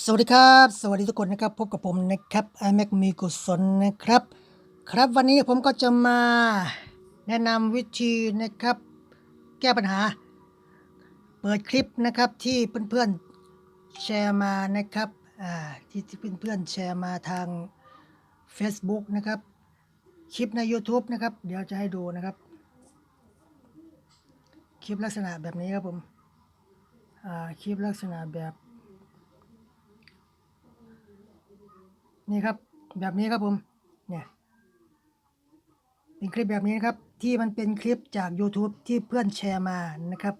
สวัสดีครับ สวัสดีทุกคนนะครับ พบกับผมนะครับไอแม็กมีกุศลนะครับ ครับวันนี้ผมก็จะมาแนะนำวิธีนะครับ แก้ปัญหา เปิดคลิปนะครับที่เพื่อนๆแชร์มานะครับอ่าที่เพื่อนๆแชร์มาทาง Facebook นะครับ คลิปใน YouTube นะครับ เดี๋ยวจะให้ดูนะครับ คลิปลักษณะแบบนี้ครับผมอ่าคลิปลักษณะแบบ นี่ครับแบบนี้ครับผมเนี่ยเป็นคลิปแบบนี้นะครับที่มันเป็นคลิปจาก YouTube ที่เพื่อนแชร์มานะครับ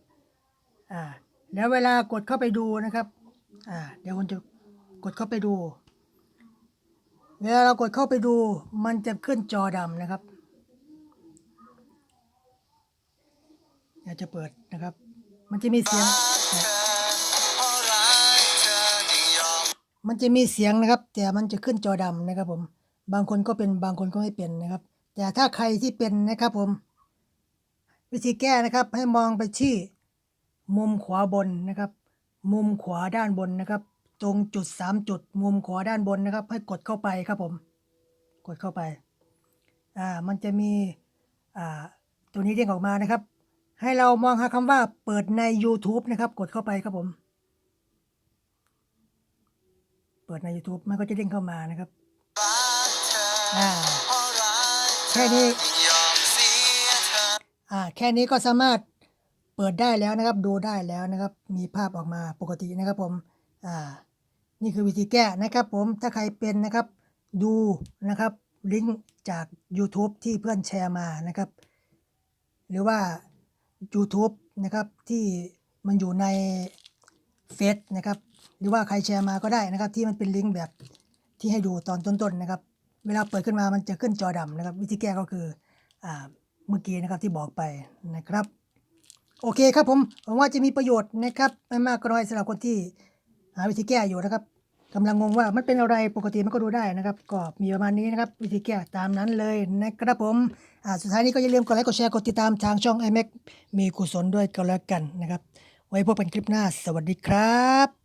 อ่าแล้วเวลากดเข้าไปดูนะครับอ่าเดี๋ยวผมจะกดเข้าไปดูเวลาเรากดเข้าไปดูมันจะขึ้นจอดำนะครับอยากจะเปิดนะครับ มันจะมีเสียง มันจะมีเสียงนะครับ แต่มันจะขึ้นจอดำนะครับผม บางคนก็เป็นบางคนก็ไม่เป็นนะครับ แต่ถ้าใครที่เป็นนะครับผม วิธีแก้นะครับ ให้มองไปที่มุมขวาบนนะครับ มุมขวาด้านบนนะครับ ตรงจุดสามจุด มุมขวาด้านบนนะครับ ให้กดเข้าไปครับผม กดเข้าไป อ่า มันจะมี อ่า ตัวนี้เด้งออกมานะครับ ให้เรามองหาคำว่าเปิดใน YouTube นะครับ กดเข้าไปครับผม เปิดใน YouTube มันก็จะเด้งเข้ามานะครับอ่าแค่นี้อ่าแค่นี้ก็สามารถเปิดได้แล้วนะครับ ดูได้แล้วนะครับ มีภาพออกมาปกตินะครับผมอ่านี่คือวิธีแก้นะครับผมถ้าใครเป็นนะครับดูนะครับลิงก์จาก YouTube ที่เพื่อนแชร์มานะครับ หรือว่า YouTube นะครับที่มันอยู่ในเฟซนะครับ หรือว่าใครแชร์มาก็ได้นะครับ ที่มันเป็นลิงก์แบบที่ให้ดูตอนต้นๆนะครับ เวลาเปิดขึ้นมามันจะขึ้นจอดำนะครับ วิธีแก้ก็คืออ่าเมื่อกี้นะครับที่บอกไปนะครับ โอเคครับผมหวังว่าจะมีประโยชน์นะครับไม่มากก็น้อยสำหรับคนที่หาวิธีแก้อยู่นะครับกำลังงงว่ามันเป็นอะไรปกติมันก็ดูได้นะครับ ก็มีประมาณนี้นะครับ วิธีแก้ตามนั้นเลยนะครับผมสุดท้ายนี้ก็อย่าลืมกดไลค์กดแชร์กดติดตามทางช่อง iMac มีกุศลด้วยกันแล้วกันนะครับ ไว้พบกันคลิปหน้า สวัสดีครับ